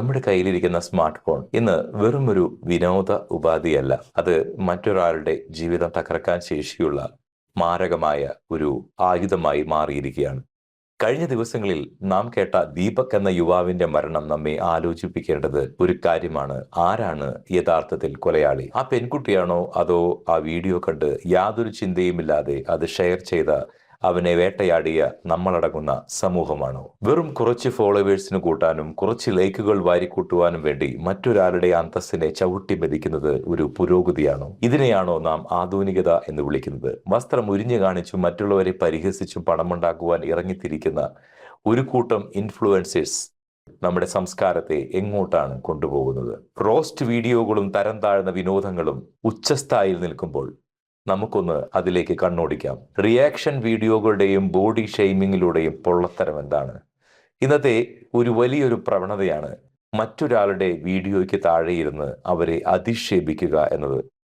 നമ്മുടെ കയ്യിലിരിക്കുന്ന smart phone ഇന്ന് വെറും ഒരു വിനോദ ഉപാധിയല്ല. അത് മറ്റൊരാളുടെ ജീവിതം തകർക്കാൻ ശേഷിയുള്ള മാരകമായ ഒരു ആയുധമായി മാറിയിരിക്കുകയാണ്. കഴിഞ്ഞ ദിവസങ്ങളിൽ നാം കേട്ട ദീപക് എന്ന യുവാവിന്റെ മരണം നമ്മെ ആലോചിപ്പിക്കേണ്ടത് ഒരു കാര്യമാണ്. ആരാണ് യഥാർത്ഥത്തിൽ കൊലയാളി? ആ പെൺകുട്ടിയാണോ അതോ ആ വീഡിയോ കണ്ട് യാതൊരു ചിന്തയുമില്ലാതെ അത് ഷെയർ ചെയ്ത അവനെ വേട്ടയാടിയ നമ്മളടങ്ങുന്ന സമൂഹമാണോ? വെറും കുറച്ച് ഫോളോവേഴ്സിന് കൂട്ടാനും കുറച്ച് ലൈക്കുകൾ വാരിക്കൂട്ടുവാനും വേണ്ടി മറ്റൊരാളുടെ അന്തസ്സിനെ ചവിട്ടി മെതിക്കുന്നത് ഒരു പുരോഗതിയാണോ? ഇതിനെയാണോ നാം ആധുനികത എന്ന് വിളിക്കുന്നത്? വസ്ത്രം ഉരിഞ്ഞു കാണിച്ചും മറ്റുള്ളവരെ പരിഹസിച്ചും പണമുണ്ടാക്കുവാൻ ഇറങ്ങിത്തിരിക്കുന്ന ഒരു കൂട്ടം ഇൻഫ്ലുവൻസേഴ്സ് നമ്മുടെ സംസ്കാരത്തെ എങ്ങോട്ടാണ് കൊണ്ടുപോകുന്നത്? റോസ്റ്റ് വീഡിയോകളും തരം താഴ്ന്ന വിനോദങ്ങളും ഉച്ചസ്ഥായിൽ നിൽക്കുമ്പോൾ നമുക്കൊന്ന് അതിലേക്ക് കണ്ണോടിക്കാം. റിയാക്ഷൻ വീഡിയോകളുടെയും ബോഡി ഷെയ്മിങ്ങിലൂടെയും പൊള്ളത്തരം എന്താണ്? ഇന്നത്തെ ഒരു വലിയൊരു പ്രവണതയാണ് മറ്റൊരാളുടെ വീഡിയോയ്ക്ക് താഴെയിരുന്ന് അവരെ അധിക്ഷേപിക്കുക എന്നത്.